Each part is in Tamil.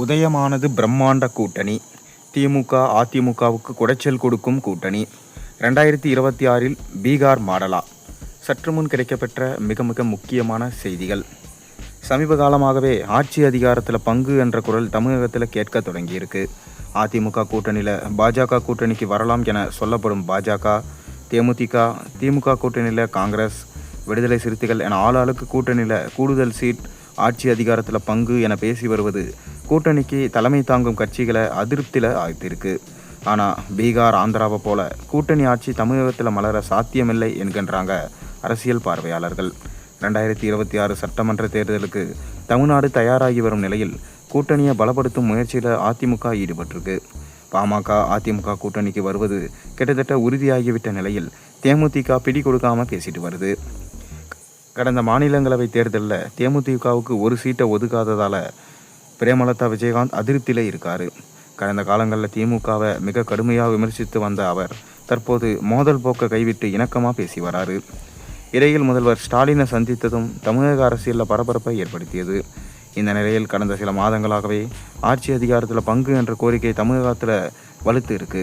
உதயமானது பிரம்மாண்ட கூட்டணி. திமுக அதிமுகவுக்கு குடைச்சல் கொடுக்கும் கூட்டணி. ரெண்டாயிரத்தி இருபத்தி ஆறில் பீகார் மாடலா. சற்று முன் கிடைக்கப்பெற்ற மிக மிக முக்கியமான செய்திகள். சமீப காலமாகவே ஆட்சி அதிகாரத்தில் பங்கு என்ற குரல் தமிழகத்தில் கேட்க தொடங்கியிருக்கு. அதிமுக கூட்டணியில் பாஜக கூட்டணிக்கு வரலாம் என சொல்லப்படும் பாஜக தேமுதிக திமுக கூட்டணியில் காங்கிரஸ் விடுதலை சிறுத்தைகள் என ஆளாளுக்கு கூட்டணியில் கூடுதல் சீட் ஆட்சி அதிகாரத்தில் பங்கு என பேசி வருவது கூட்டணிக்கு தலைமை தாங்கும் கட்சிகளை அதிருப்தியில் ஆழ்த்திருக்கு ஆனால் பீகார் ஆந்திராவை போல கூட்டணி ஆட்சி தமிழகத்தில் மலர சாத்தியமில்லை என்கின்றாங்க அரசியல் பார்வையாளர்கள். ரெண்டாயிரத்தி இருபத்தி ஆறு சட்டமன்ற தேர்தலுக்கு தமிழ்நாடு தயாராகி வரும் நிலையில் கூட்டணியை பலப்படுத்தும் முயற்சியில் அதிமுக ஈடுபட்டிருக்கு. பாமக அதிமுக கூட்டணிக்கு வருவது கிட்டத்தட்ட உறுதியாகிவிட்ட நிலையில் தேமுதிக பிடி கொடுக்காம பேசிட்டு வருது. கடந்த மாநிலங்களவை தேர்தலில் தேமுதிகவுக்கு ஒரு சீட்டை ஒதுக்காததால் பிரேமலதா விஜயகாந்த் அதிருப்தியில் இருக்கார். கடந்த காலங்களில் திமுகவை மிக கடுமையாக விமர்சித்து வந்த அவர் தற்போது மோதல் போக்க கைவிட்டு இணக்கமாக பேசி வராரு. இடையில் முதல்வர் ஸ்டாலினை சந்தித்ததும் தமிழக அரசியலில் பரபரப்பை ஏற்படுத்தியது. இந்த நிலையில் கடந்த சில மாதங்களாகவே ஆட்சி அதிகாரத்தில் பங்கு என்ற கோரிக்கை தமிழகத்தில் வலுத்து இருக்கு.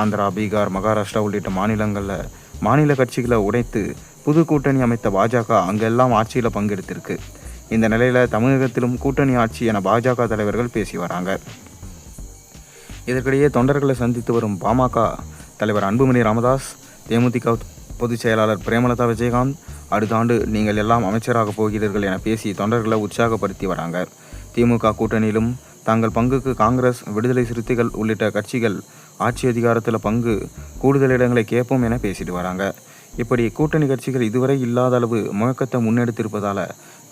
ஆந்திரா பீகார் மகாராஷ்டிரா உள்ளிட்ட மாநிலங்களில் மாநில கட்சிகளை உடைத்து புது கூட்டணி அமைத்த பாஜக அங்கெல்லாம் ஆட்சியில் பங்கெடுத்திருக்கு. இந்த நிலையில் தமிழகத்திலும் கூட்டணி ஆட்சி என பாஜக தலைவர்கள் பேசி வராங்க. இதற்கிடையே தொண்டர்களை சந்தித்து வரும் பாமக தலைவர் அன்புமணி ராமதாஸ் தேமுதிக பொதுச் செயலாளர் பிரேமலதா விஜயகாந்த் அடுத்த ஆண்டு நீங்கள் எல்லாம் அமைச்சராக போகிறீர்கள் என பேசி தொண்டர்களை உற்சாகப்படுத்தி வராங்க. திமுக கூட்டணியிலும் தங்கள் பங்குக்கு காங்கிரஸ் விடுதலை சிறுத்தைகள் உள்ளிட்ட கட்சிகள் ஆட்சி அதிகாரத்தில் பங்கு கூடுதல் இடங்களை கேட்போம் என பேசிட்டு வராங்க. இப்படி கூட்டணி கட்சிகள் இதுவரை இல்லாத அளவு முழக்கத்தை முன்னெடுத்திருப்பதால்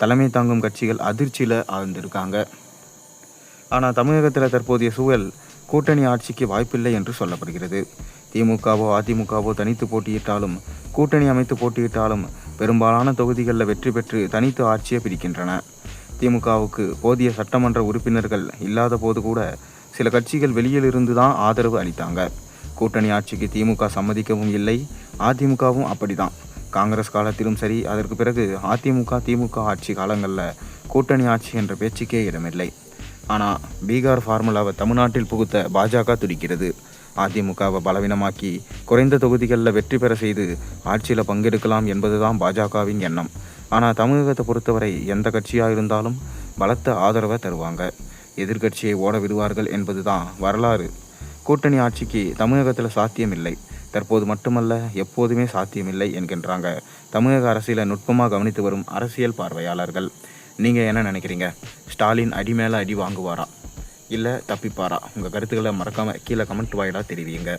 தலைமை தாங்கும் கட்சிகள் அதிர்ச்சியில் ஆழ்ந்திருக்காங்க. ஆனால் தமிழகத்தில் தற்போதைய சூழல் கூட்டணி ஆட்சிக்கு வாய்ப்பில்லை என்று சொல்லப்படுகிறது. திமுகவோ அதிமுகவோ தனித்து போட்டியிட்டாலும் கூட்டணி அமைத்து போட்டியிட்டாலும் பெரும்பாலான தொகுதிகளில் வெற்றி பெற்று தனித்து ஆட்சியை பிடிக்கின்றன. திமுகவுக்கு போதிய சட்டமன்ற உறுப்பினர்கள் இல்லாத போது கூட சில கட்சிகள் வெளியிலிருந்து தான் ஆதரவு அளித்தாங்க. கூட்டணி ஆட்சிக்கு திமுக சம்மதிக்கவும் இல்லை. அதிமுகவும் அப்படிதான் காங்கிரஸ் காலத்திலும் சரி அதற்கு பிறகு அதிமுக திமுக ஆட்சி காலங்களில் கூட்டணி ஆட்சி என்ற பேச்சுக்கே இடமில்லை. ஆனால் பீகார் ஃபார்முலாவை தமிழ்நாட்டில் புகுத்த பாஜக துடிக்கிறது. அதிமுகவை பலவீனமாக்கி குறைந்த தொகுதிகளில் வெற்றி பெற செய்து ஆட்சியில் பங்கெடுக்கலாம் என்பதுதான் பாஜகவின் எண்ணம். ஆனால் தமிழகத்தை பொறுத்தவரை எந்த கட்சியாக இருந்தாலும் பலத்த ஆதரவை தருவாங்க. எதிர்க்கட்சியை ஓட விடுவார்கள் என்பதுதான் வரலாறு. கூட்டணி ஆட்சிக்கு தமிழகத்தில் சாத்தியமில்லை. தற்போது மட்டுமல்ல எப்போதுமே சாத்தியமில்லை என்கின்றாங்க. தமிழக அரசியலை நுட்பமாக கவனித்து வரும் அரசியல் பார்வையாளர்கள். நீங்கள் என்ன நினைக்கிறீங்க? ஸ்டாலின் அடி மேலே அடி வாங்குவாரா? இல்லை தப்பிப்பாரா? உங்கள் கருத்துக்களை மறக்காமல் கீழே கமெண்ட் வாயிலாக தெரிவிங்க